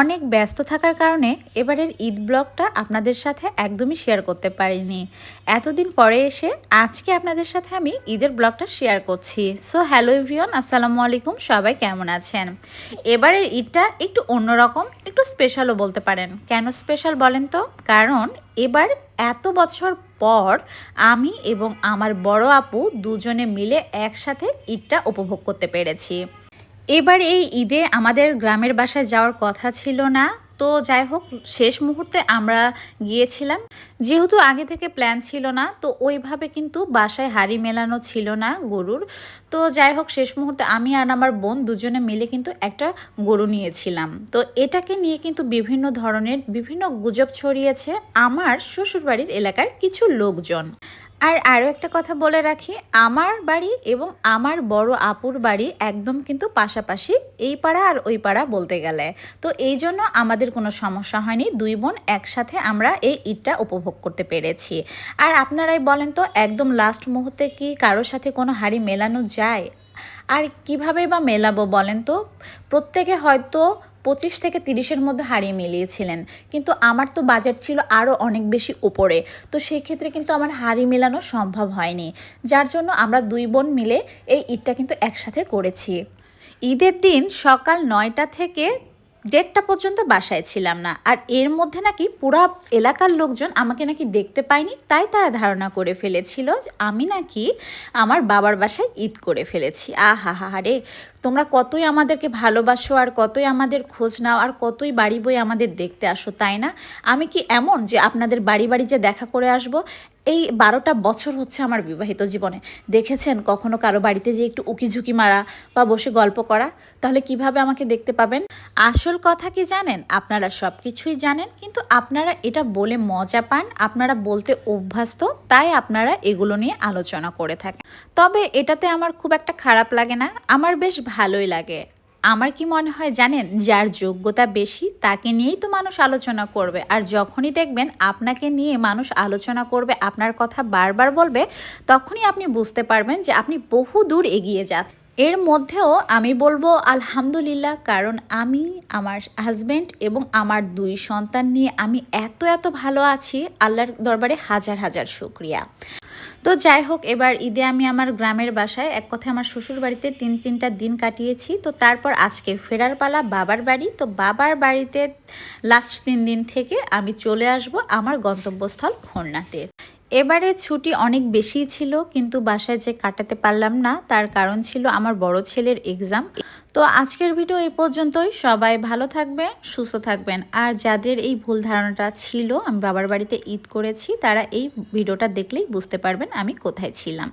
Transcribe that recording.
অনেক ব্যস্ত থাকার কারণে এবারের ঈদ ব্লগটা আপনাদের সাথে একদমই শেয়ার করতে পারিনি। এতদিন পরে এসে আজকে আপনাদের সাথে আমি ঈদের ব্লগটা শেয়ার করছি। সো হ্যালো এভরিওয়ান আসসালামু আলাইকুম, সবাই কেমন আছেন? এবারের ঈদটা একটু অন্যরকম, একটু স্পেশালও বলতে পারেন। কেন স্পেশাল বলেন তো? কারণ এবার এত বছর পর আমি এবং আমার বড় আপু দুজনে মিলে একসাথে ঈদটা উপভোগ করতে পেরেছি। এবার এই ঈদে আমাদের গ্রামের বাসায় যাওয়ার কথা ছিল না। তো যাই হোক, শেষ মুহূর্তে আমরা গিয়েছিলাম। যেহেতু আগে থেকে প্ল্যান ছিল না, তো ওইভাবে কিন্তু বাসায় হাড়ি মেলানো ছিল না গরুর। তো যাই হোক, শেষ মুহূর্তে আমি আর আমার বোন দুজনে মিলে কিন্তু একটা গরু নিয়েছিলাম। তো এটাকে নিয়ে কিন্তু বিভিন্ন ধরনের বিভিন্ন গুজব ছড়িয়েছে আমার শ্বশুরবাড়ির এলাকার কিছু লোকজন। আর আরও একটা কথা বলে রাখি, আমার বাড়ি এবং আমার বড় আপুর বাড়ি একদম কিন্তু পাশাপাশি এই পাড়া আর ওই পাড়া বলতে গেলে। তো এই জন্য আমাদের কোনো সমস্যা হয়নি, দুই বোন একসাথে আমরা এই ঈদটা উপভোগ করতে পেরেছি। আর আপনারাই বলেন তো, একদম লাস্ট মুহূর্তে কি কারোর সাথে কোনো হাড়ি মেলানো যায়? আর কীভাবে বা মেলাবো বলেন তো? প্রত্যেকে হয়তো পঁচিশ থেকে তিরিশের মধ্যে হারিয়ে মিলিয়েছিলেন, কিন্তু আমার তো বাজেট ছিল আরও অনেক বেশি উপরে। তো সেক্ষেত্রে কিন্তু আমার হাড়ি মেলানো সম্ভব হয়নি, যার জন্য আমরা দুই বোন মিলে এই ঈদটা কিন্তু একসাথে করেছি। ঈদের দিন সকাল নয়টা থেকে দেড়টা পর্যন্ত বাসায় ছিলাম না। আর এর মধ্যে নাকি পুরা এলাকার লোকজন আমাকে নাকি দেখতে পায়নি, তাই তারা ধারণা করে ফেলেছিল আমি নাকি আমার বাবার বাসায় ঈদ করে ফেলেছি। আহা হা রে, তোমরা কতই আমাদেরকে ভালোবাসো আর কতই আমাদের খোঁজ নাও আর কতই বাড়ি বই আমাদের দেখতে আসো, তাই না? আমি কি এমন যে আপনাদের বাড়ি বাড়ি যে দেখা করে আসব? এই বারোটা বছর হচ্ছে আমার বিবাহিত জীবনে। দেখেছেন কখনো কারও বাড়িতে যে একটু উকিঝুঁকি মারা বা বসে গল্প করা? তাহলে কীভাবে আমাকে দেখতে পাবেন? আসল কথা কি জানেন? আপনারা সব কিছুই জানেন, কিন্তু আপনারা এটা বলে মজা পান, আপনারা বলতে অভ্যস্ত, তাই আপনারা এগুলো নিয়ে আলোচনা করে থাকেন। তবে এটাতে আমার খুব একটা খারাপ লাগে না, আমার বেশ ভালোই লাগে। আমার কি মনে হয় জানেন, যার যোগ্যতা বেশি তাকে নিয়েই তো মানুষ আলোচনা করবে। আর যখনই দেখবেন আপনাকে নিয়ে মানুষ আলোচনা করবে, আপনার কথা বারবার বলবে, তখনই আপনি বুঝতে পারবেন যে আপনি বহু দূর এগিয়ে যাচ্ছেন। এর মধ্যেও আমি বলব আলহামদুলিল্লাহ, কারণ আমি, আমার হাজব্যান্ড এবং আমার দুই সন্তান নিয়ে আমি এত এত ভালো আছি। আল্লাহর দরবারে হাজার হাজার শুক্রিয়া। তো যাই হোক, এবার ঈদে আমি আমার গ্রামের বাসায় এক কথায় আমার শ্বশুর বাড়িতে তিন, তিনটা দিন কাটিয়েছি। তো তারপর আজকে ফেরার পালা, বাবার বাড়ি। তো বাবার বাড়িতে লাস্ট তিন দিন থেকে আমি চলে আসব আমার গন্তব্যস্থল খুলনাতে। এবারে ছুটি অনেক বেশি ছিল, কিন্তু বাসায় যে কাটাতে পারলাম না, তার কারণ ছিল আমার বড় ছেলের এক্সাম তো আজকের ভিডিও এই পর্যন্তই। সবাই ভালো থাকবেন, সুস্থ থাকবেন। আর যাদের এই ভুল ধারণাটা ছিল, আমি বাবার বাড়িতে ঈদ করেছি, তারা এই ভিডিওটা দেখলেই বুঝতে পারবেন আমি কোথায় ছিলাম।